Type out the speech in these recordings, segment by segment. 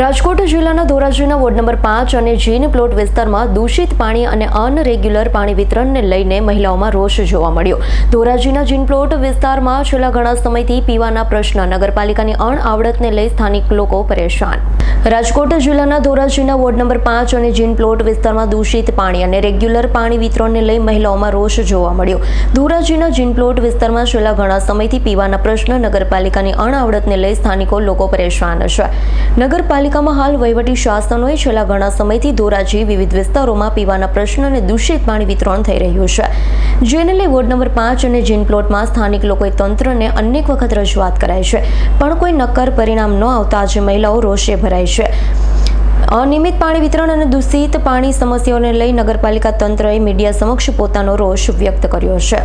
રાજકોટ જિલ્લાના ધોરાજીના ward number પાંચ અને જીન પ્લોટ વિસ્તારમાં દૂષિત પાણી અને અનરેગ્યુલર પાણી વિતરણને લઈને મહિલાઓમાં રોષ જોવા મળ્યો. ધોરાજીના જીન પ્લોટ વિસ્તારમાં છેલ્લા ઘણા સમયથી પીવાના પ્રશ્ન નગરપાલિકાની અણઆવડતને લઈ સ્થાનિક લોકો પરેશાન. રાજકોટ જિલ્લાના ધોરાજીના વોર્ડ નંબર પાંચ અને જીન પ્લોટ વિસ્તારમાં દૂષિત પાણી અને રેગ્યુલર પાણી વિતરણને લઈ મહિલાઓમાં રોષ જોવા મળ્યો. ધોરાજીના જીન પ્લોટ વિસ્તારમાં છેલ્લા ઘણા સમયથી પીવાના પ્રશ્ન નગરપાલિકાની અણઆવડતને લઈ સ્થાનિકો લોકો પરેશાન છે. નગરપાલિકામાં હાલ વહીવટી શાસનોએ છેલ્લા ઘણા સમયથી ધોરાજી વિવિધ વિસ્તારોમાં પીવાના પ્રશ્ન અને દૂષિત પાણી વિતરણ થઈ રહ્યું છે. જેને લઈ વોર્ડ નંબર પાંચ અને જીન પ્લોટમાં સ્થાનિક લોકોએ તંત્રને અનેક વખત રજૂઆત કરાઈ છે. પણ કોઈ નક્કર પરિણામ ન આવતા આજે મહિલાઓ રોષે ભરાય છે. અનિયમિત પાણી વિતરણ અને દૂષિત પાણી સમસ્યાઓને લઈ નગરપાલિકા તંત્રએ મીડિયા સમક્ષ પોતાનો રોષ વ્યક્ત કર્યો છે.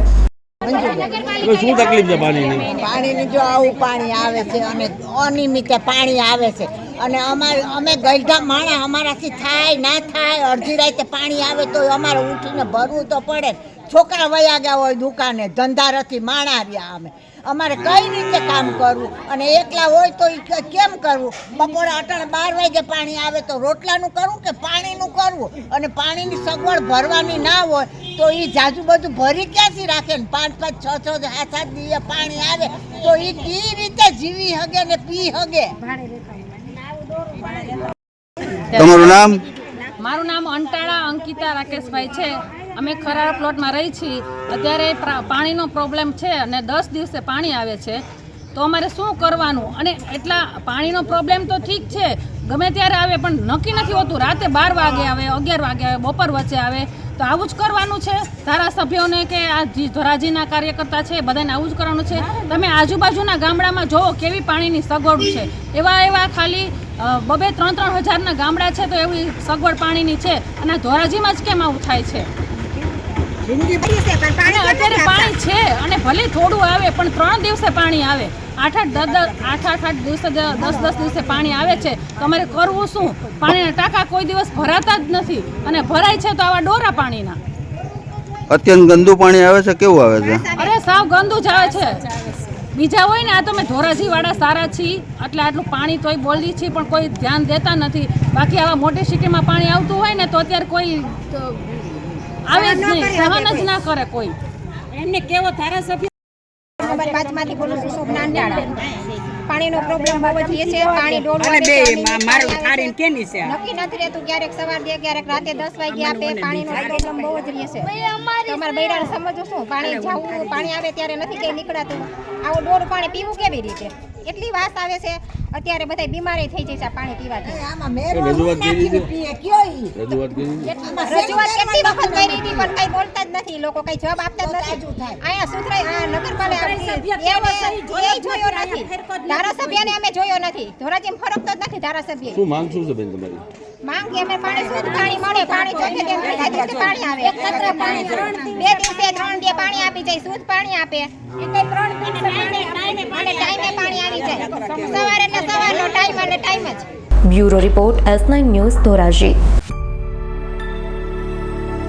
શું તકલીફ છે પાણીની? પાણીની જો આવું પાણી આવે છે અને અનિયમિત પાણી આવે છે અને અમારે અમે ગઈઢા માણા અમારાથી થાય ના થાય અડધી રાતે પાણી આવે તો અમારે ઉઠીને ભરવું તો પડે. છોકરા વયા ગયા હોય દુકાને ધંધારથી માણા રહ્યા અમે. અમારે કઈ રીતે કામ કરવું? અને એકલા હોય તો ઈ કેમ કરવું? બપોરે અટાણે બાર વાગે પાણી આવે તો રોટલાનું કરવું કે પાણીનું કરવું અને પાણીની સગવડ ભરવાની ના હોય તો એ જાજુ બધું ભરી ક્યાંથી રાખે? ને પાંચ પાંચ છ છ સાત સાત દિવસ પાણી આવે તો એ કઈ રીતે જીવી હગે ને પી હગે. તમારું નામ? મારું નામ અંટાળા અંકિતા રાકેશભાઈ છે. અમે ખરારા પ્લોટમાં રહી છીએ. અત્યારે પાણીનો પ્રોબ્લેમ છે અને દસ દિવસે પાણી આવે છે. તો અમારે શું કરવાનું? અને એટલા પાણીનો પ્રોબ્લેમ તો ઠીક છે. ગમે ત્યારે આવે પણ નક્કી નથી હોતું. રાતે બાર વાગે આવે, અગિયાર વાગે આવે, બપોર વચ્ચે આવે. તો આવું જ કરવાનું છે. ધારાસભ્યોને કે આ ધોરાજીના કાર્યકર્તા છે બધાને આવું જ કરવાનું છે. તમે આજુબાજુના ગામડામાં જોવો કેવી પાણીની સગવડ છે. એવા એવા ખાલી બબે ત્રણ ત્રણ હજારના ગામડા છે તો એવી સગવડ પાણીની છે. અને ધોરાજીમાં જ કેમ આવું થાય છે? અને અત્યારે પાણી છે અને ભલે થોડું આવે પણ ત્રણ દિવસે પાણી આવે. આઠ આઠ દસ દસ આઠ આઠ આઠ દિવસે દસ દસ દિવસે પાણી આવે છે. તમારે કરવું શું? પાણીના ટાંકા કોઈ દિવસ ભરાતા જ નથી અને ભરાય છે તો આવા ડોરા પાણીના. અત્યંત ગંદુ પાણી આવે છે કેવું આવે છે? અરે સાવ ગંદુ જ આવે છે. બીજા હોય ને આ તમે ધોરાજી વાળા સારા છીએ એટલે આટલું પાણી તોય બોલી છીએ પણ કોઈ ધ્યાન દેતા નથી. બાકી આવા મોટી સિટીમાં પાણી આવતું હોય ને તો અત્યારે કોઈ આવે જ નહીં સહન જ ના કરે કોઈ. એમને કેવો ધારાસભ્ય નંબર પાંચમાંથી બોલું છું શુભ નાનટાળા પાણીનો પ્રોબ્લેમ બહુ જ છે પાણી ડોળવા અને બે મારું આવે કેની છે? નક્કી નથી રહેતું ક્યારેક સવાર દે ક્યારેક રાતે 10 વાગે આપે પાણીનો પ્રોબ્લેમ બહુ જ રહે છે. તો અમારે બૈરાને સમજો શું? પાણી જાવું પાણી આવે ત્યારે નથી કઈ નીકળાતું. આવું ડોળ પાણી પીવું કેવી રીતે? એટલી વાસ આવે છે અત્યારે બધા બીમારી થઈ જાય છે પાણી પીવાથી. આમાં મેરો નાખીને પીએ કયો ઈ રજૂઆત કેટલી વખત કરી હતી? પણ કઈ બોલતા જ નથી. લોકો કઈ જવાબ આપતા જ નથી. અહીંયા સુધરાય આ નગરપાલિકા જોયો નથી ધારાસભ્યને અમે જોયો નથી. ધોરાજી ફરકતો જ નથી ધારાસભ્ય શું માંગ શું છે બેન તમારી? માંગ કે અમે પાણી શુદ્ધ પાણી મળે પાણી ચોખ્ખે તેમ ત્રીજા દિવસે પાણી આવે. એક સત્ર પાણી બે દિવસે ત્રણ દિવસે પાણી આપી જાય શુદ્ધ પાણી આપે. અને ટાઈમે પાણી આવી જાય. સવારે ને સવારનો ટાઈમ અને ટાઈમ જ. Bureau report S nine news Dhoraji.